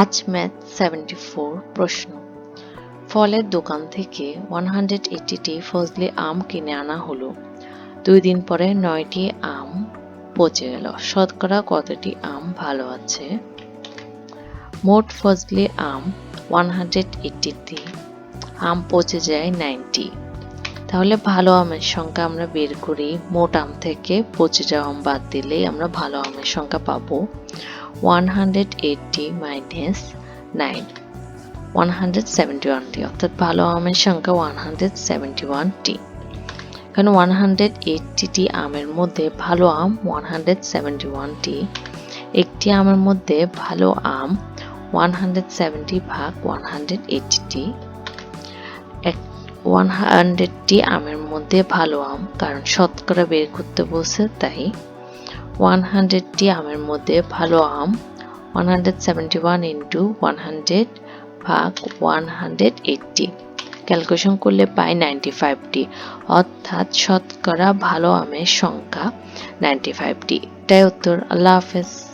আজ math seventy four প্রশ্ন। ফলের দোকান থেকে ওয়ান হান্ড্রেড এইটিটি ফজলি আম কিনে আনা হলো। দুই দিন পরে নয়টি আম পচে গেল শতকরা কতটি আম ভালো আছে? মোট ফজলি আম ওয়ান হান্ড্রেড এইটিটি আম পচে যায় নাইনটি। তাহলে ভালো আমের সংখ্যা আমরা বের করি। মোট আম থেকে পচে যাওয়া আম বাদ দিলেই আমরা ভালো আমের সংখ্যা পাবো। One hundred eighty minus nine one hundred seventy ওয়ানটি অর্থাৎ ভালো আমের সংখ্যা ওয়ান হান্ড্রেড সেভেন্টি কারণ ওয়ান হান্ড্রেড এইটটিটি আমের মধ্যে ভালো আম ওয়ান হান্ড্রেড সেভেন্টি ওয়ানটি একটি আমের মধ্যে ভালো আম ওয়ান হান্ড্রেড সেভেন্টি ভাগ ওয়ান হান্ড্রেড এইটটি ওয়ান হান্ড্রেডটি আমের মধ্যে ভালো আম, কারণ শতকরা বের করতে বলছে, তাই ওয়ান হান্ড্রেডটি আমের মধ্যে ভালো আম one hundred seventy one into one hundred ভাগ ওয়ান হান্ড্রেড এইটটি ক্যালকুলেশন করলে পাই নাইনটি ফাইভটি অর্থাৎ শতকরা ভালো আমের সংখ্যা নাইনটি ফাইভটি এটাই উত্তর। আল্লাহ হাফেজ।